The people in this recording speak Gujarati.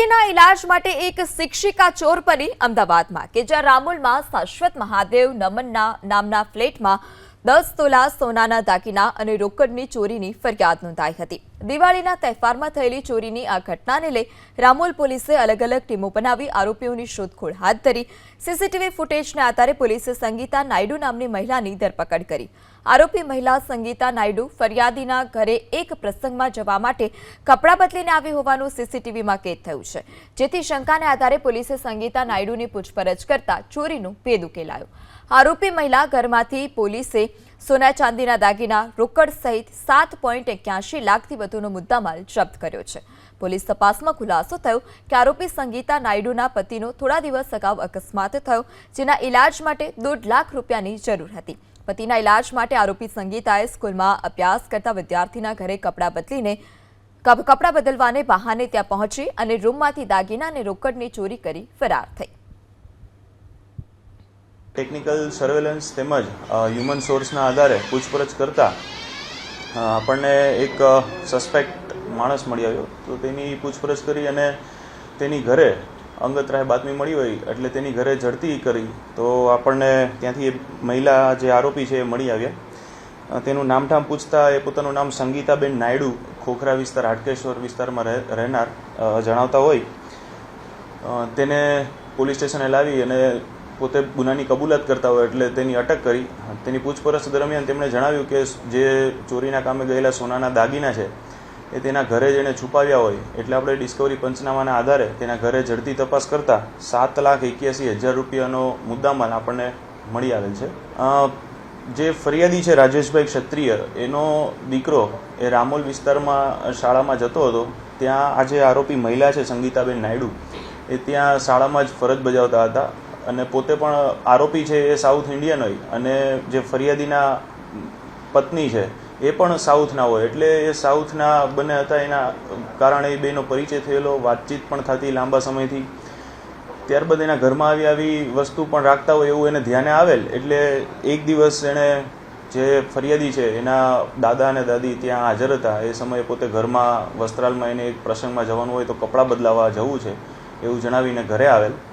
પતિના ઇલાજ માટે એક શિક્ષિકા ચોર બની અમદાવાદમાં, કે જ્યાં રામોલમાં શાશ્વત મહાદેવ નમનના નામના ફ્લેટમાં દસ તોલા સોનાના દાગીના અને રોકડની ચોરીની ફરિયાદ નોંધાઈ હતી. દિવાળીના તહેવારમાં થયેલી ચોરીની આ ઘટનાને લઈ રામોલ પોલીસે અલગ અલગ ટીમો બનાવી આરોપીઓની શોધખોળ હાથ ધરી. સીસીટીવી ફૂટેજના આધારે પોલીસે સંગીતા નાયડુ નામની મહિલાની ધરપકડ કરી. આરોપી મહિલા સંગીતા નાયડુ ફરિયાદીના ઘરે એક પ્રસંગમાં જવા માટે કપડાં બદલીને આવી હોવાનું સીસીટીવીમાં કેદ થયું છે. જેથી શંકાને આધારે પોલીસે સંગીતા નાયડુની પૂછપરછ કરતા ચોરીનું ભેદ ઉકેલાયું. આરોપી મહિલા ઘરમાંથી પોલીસે સોના ચાંદીના દાગીના, રોકડ સહિત સાત પોઈન્ટ એક્યાસી લાખથી વધુનો મુદ્દામાલ જપ્ત કર્યો છે. પોલીસ તપાસમાં ખુલાસો થયો કે આરોપી સંગીતા નાયડુના પતિનો થોડા દિવસ અગાઉ અકસ્માત થયો, જેના ઇલાજ માટે દોઢ લાખ રૂપિયાની જરૂર હતી. પતિના ઇલાજ માટે આરોપી સંગીતાએ સ્કૂલમાં અભ્યાસ કરતા વિદ્યાર્થીના ઘરે કપડાં બદલીને કપ- કપડાં બદલવાને બહાને ત્યાં પહોંચી અને રૂમમાંથી દાગીના અને રોકડની ચોરી કરી ફરાર થઈ. ટેકનિકલ સર્વેલન્સ તેમજ હ્યુમન સોર્સના આધારે પૂછપરછ કરતા આપણને એક સસ્પેક્ટ માણસ મળી આવ્યો. તો તેની પૂછપરછ કરી અને તેની ઘરે અંગતરાય બાતમી મળી હોય એટલે તેની ઘરે ઝડતી કરી, તો આપણને ત્યાંથી મહિલા જે આરોપી છે એ મળી આવ્યા. તેનું નામઠામ પૂછતા એ પોતાનું નામ સંગીતાબેન નાયડુ ખોખરા વિસ્તાર હાટકેશ્વર વિસ્તારમાં રહે- રહેનાર જણાવતા હોય. તેને પોલીસ સ્ટેશને લાવી અને પોતે ગુનાની કબૂલાત કરતા હોય એટલે તેની અટક કરી. તેની પૂછપરછ દરમિયાન તેમણે જણાવ્યું કે જે ચોરીના કામે ગયેલા સોનાના દાગીના છે એ તેના ઘરે જેણે છુપાવ્યા હોય. એટલે આપણે ડિસ્કવરી પંચનામાના આધારે તેના ઘરે ઝડપી તપાસ કરતા સાત લાખ એક્યાસી હજાર રૂપિયાનો મુદ્દામાલ આપણને મળી આવેલ છે. જે ફરિયાદી છે રાજેશભાઈ ક્ષત્રિય, એનો દીકરો એ રામોલ વિસ્તારમાં શાળામાં જતો હતો. ત્યાં આજે આરોપી મહિલા છે, સંગીતાબેન નાયડુ. એ ત્યાં શાળામાં જ ફરજ બજાવતા હતા અને પોતે પણ આરોપી છે એ સાઉથ ઇન્ડિયન હોય. અને જે ફરિયાદીના પત્ની છે એ પણ સાઉથના હોય. એટલે એ સાઉથના બંને હતા, એના કારણે એ બેનો પરિચય થયેલો, વાતચીત પણ થતી લાંબા સમયથી. ત્યારબાદ એના ઘરમાં આવી આવી વસ્તુ પણ રાખતા હોય એવું એને ધ્યાને આવેલ. એટલે એક દિવસ એણે જે ફરિયાદી છે, એના દાદા અને દાદી ત્યાં હાજર હતા. એ સમયે પોતે ઘરમાં, વસ્ત્રાલમાં એને એક પ્રસંગમાં જવાનું હોય તો કપડાં બદલાવવા જવું છે, એવું જણાવીને ઘરે આવેલ.